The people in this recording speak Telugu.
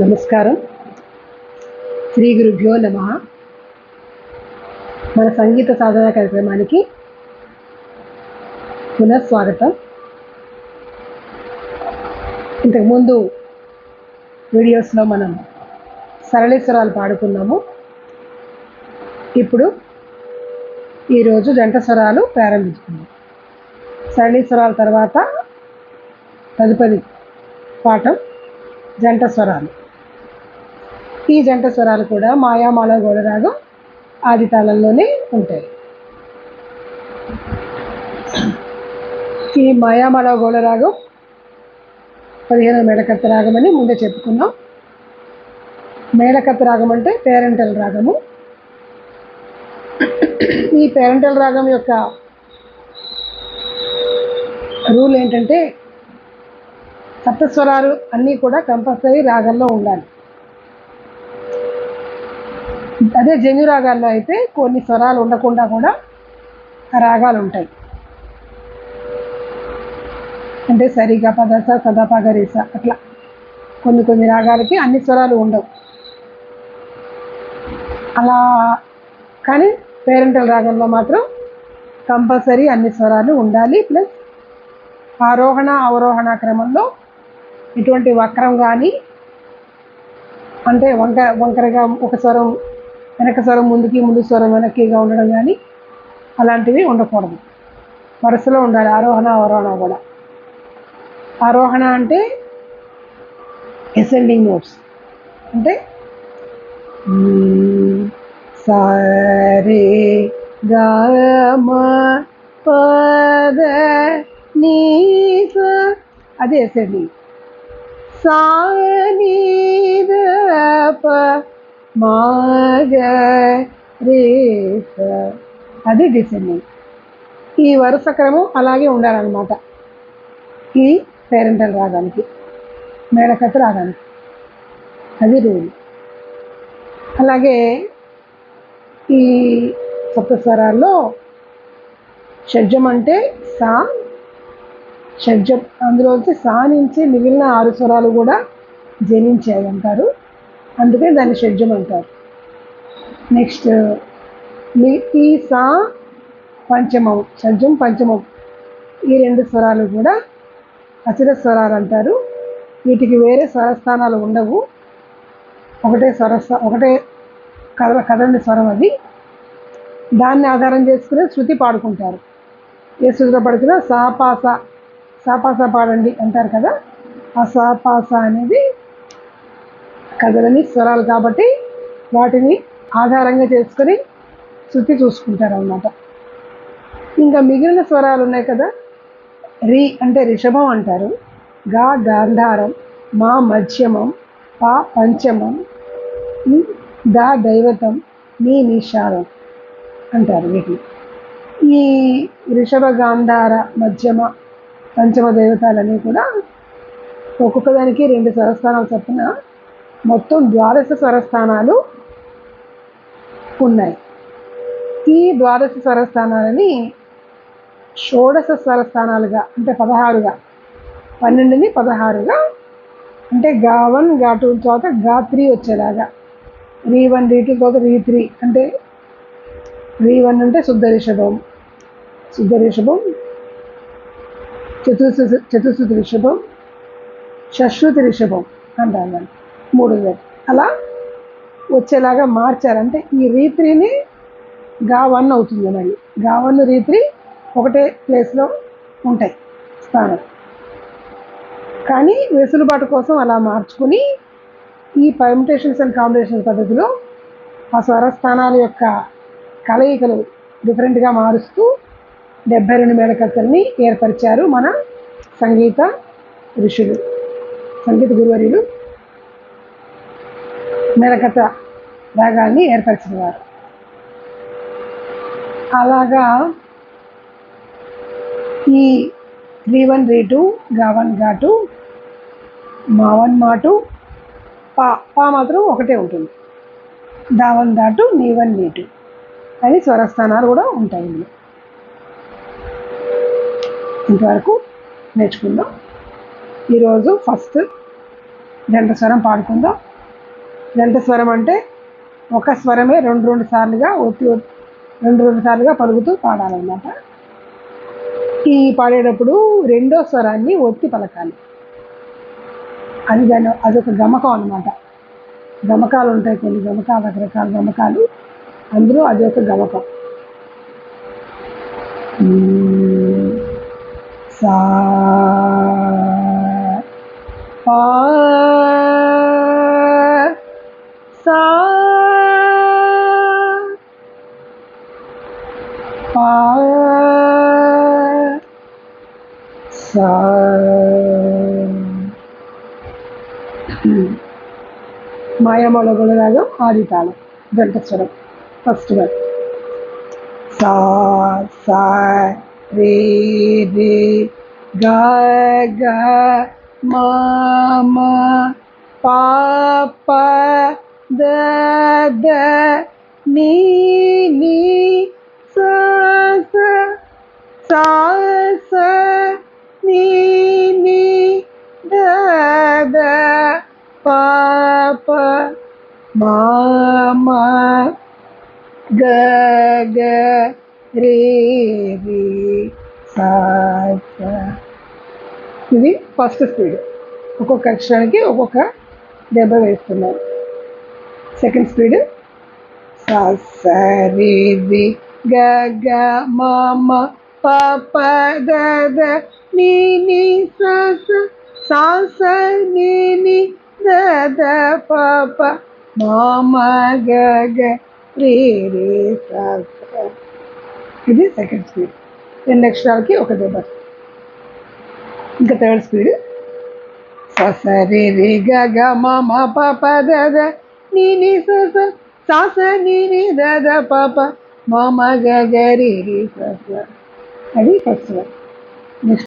నమస్కారం. శ్రీ గురుభ్యో నమ. మన సంగీత సాధన కార్యక్రమానికి పునఃస్వాగతం ఇంతకుముందు వీడియోస్లో మనం సరళేశ్వరాలు పాడుకున్నాము. ఇప్పుడు ఈరోజు జంట స్వరాలు ప్రారంభించుకుందాం. సరళేశ్వరాల తర్వాత తదుపరి పాఠం జంట స్వరాలు ఈ జంట స్వరాలు కూడా మాయామాల గోడరాగం ఆది తాళంలోనే ఉంటాయి. ఈ మాయామాల గోళరాగం పదిహేను మేడకత్త రాగం అని ముందే చెప్పుకున్నాం. మేడకత్త రాగం అంటే పేరెంటల్ రాగము. ఈ పేరెంటల్ రాగం యొక్క రూల్ ఏంటంటే సప్తస్వరాలు అన్నీ కూడా కంపల్సరీ రాగంలో ఉండాలి. అదే జన్యు రాగాల్లో అయితే కొన్ని స్వరాలు ఉండకుండా కూడా రాగాలు ఉంటాయి అంటే సరిగా పదస సదపగరిస అట్లా కొన్ని కొన్ని రాగాలకి అన్ని స్వరాలు ఉండవు. అలా కానీ పేరెంటల్ రాగంలో మాత్రం కంపల్సరీ అన్ని స్వరాలు ఉండాలి. ప్లస్ ఆరోహణ అవరోహణ క్రమంలో ఎటువంటి వక్రం కానీ అంటే వంక వంకరగా ఒక స్వరం వెనక స్వరం ముందుకి ముందు స్వరం వెనక్కిగా ఉండడం కానీ అలాంటివి ఉండకూడదు. వరుసలో ఉండాలి ఆరోహణ అవరోహణ కూడా. ఆరోహణ అంటే ఎసెండింగ్ నోట్స్ అంటే సరే గమ పద నీస అదే అది ఎసెండింగ్ సానిదప మాగ రేస అది డిసెండింగ్ ఈ వరుస క్రమం అలాగే ఉండాలన్నమాట. ఈ పేరెంటల్ రాగానికి మేడకత్త రాగానికి అది రూల్. అలాగే ఈ సప్తస్వరాల్లో షడ్జం అంటే సా షడ్జం అందులో వచ్చి సా నుంచి మిగిలిన ఆరు స్వరాలు కూడా జనించాయి అంటారు. అందుకే దాన్ని షడ్జం అంటారు నెక్స్ట్ ఈ సా పంచమం షడ్జం పంచమం. ఈ రెండు స్వరాలు కూడా అచిర స్వరాలు అంటారు. వీటికి వేరే స్వరస్థానాలు ఉండవు. ఒకటే స్వర ఒకటే కథ కదండి స్వరం అది. దాన్ని ఆధారం చేసుకుని శృతి పాడుకుంటారు. ఏ శృతిలో పడుతున్నా సాపాస సాపాస పాడండి అంటారు కదా. ఆ సాపాస అనేది కథలని స్వరాలు కాబట్టి వాటిని ఆధారంగా చేసుకొని శృతి చూసుకుంటారు అన్నమాట ఇంకా మిగిలిన స్వరాలు ఉన్నాయి కదా రి అంటే రిషభం అంటారు గా గాంధారం మా మధ్యమం పా పంచమం దా దైవతం మీ నిషాదం అంటారు వీటిని. ఈ రిషభ గాంధార మధ్యమ పంచమ దేవతలన్నీ కూడా ఒక్కొక్కదానికి రెండు స్వరస్థానాలు చొప్పున మొత్తం ద్వాదశ స్వరస్థానాలు ఉన్నాయి. ఈ ద్వాదశ స్వరస్థానాలని షోడశ స్వరస్థానాలుగా అంటే పదహారుగా పన్నెండుని పదహారుగా అంటే గా వన్గా టూ తర్వాత గా త్రీ వచ్చేలాగా. రీ వన్ రీ టూ తర్వాత రీ త్రీ అంటే రీ వన్ అంటే శుద్ధ రిషభం. శుద్ధ రిషభం చతుర్శ చతుర్శుతి రిషభం షశ్రుతి రిషభం అంటారు మూడు వేలు అలా వచ్చేలాగా మార్చారంటే ఈ రీత్రిని గావన్గా వన్ అవుతుంది మళ్ళీ. గావన్ రీత్రి ఒకటే ప్లేస్లో ఉంటాయి స్థానం. కానీ వెసులుబాటు కోసం అలా మార్చుకుని ఈ పర్మిటేషన్స్ అండ్ కాంబినేషన్స్ పద్ధతిలో ఆ స్వరస్థానాల యొక్క కలయికలు డిఫరెంట్గా మారుస్తూ డెబ్బై రెండు మేళకత్తల్ని ఏర్పరిచారు మన సంగీత ఋషులు సంగీత గురువర్యులు. మేడకత్త రాగాల్ని ఏర్పరిచినవారు. అలాగా ఈ రీ వన్ రీ టూ గా వన్గా టూ మా వన్ మా టూ పా పా మాత్రం ఒకటే ఉంటుంది. దా వన్ దా టూ నీ వన్ నీ టూ అని స్వరస్థానాలు కూడా ఉంటాయి ఇందులో. ఇంతవరకు నేర్చుకుందాం. ఈరోజు ఫస్ట్ జంట స్వరం పాడుకుందాం. జంట స్వరం అంటే ఒక స్వరమే రెండు రెండు సార్లుగా ఒత్తి ఒత్తి రెండు రెండు సార్లుగా పలుకుతూ పాడాలన్నమాట. ఈ పాడేటప్పుడు రెండో స్వరాన్ని ఒత్తి పలకాలి. అది దాని అదొక గమకం అన్నమాట. గమకాలు ఉంటాయి కొన్ని గమకాలు రకరకాల గమకాలు. అందులో అది ఒక గమకం. సా పా సా మాయామల రాగం ఆది తాళం ఫస్ట్ వన్ సా సా రే రే గా గా మా మా పా పా ద ద నీ నీ సా సా నీ నీ ద ద పా పా మా మా గ గ రే రే సా సా ఇది ఫస్ట్ స్పీడ్ ఒక్కొక్క అక్షరానికి ఒక్కొక్క దెబ్బ వేస్తున్నారు సెకండ్ స్పీడ్ సా సా రే రే గ గ మా మా ప ప ద ద నీ నీ సా సా సా సా నీ నీ ద ద ప ప మా మా గ గ రే రే సా సా ఇది సెకండ్ స్పీడ్ రెండు అక్షరాలకి ఒక దెబ్బ ఇంకా థర్డ్ స్పీడ్ స స రే రే గ గ మ మ ప ప ద ద నీ నీ స స సా స నీ నీ ద ద ప ప మ మ గ గ రే రే స స అది ఫస్ట్ వన్ నెక్స్ట్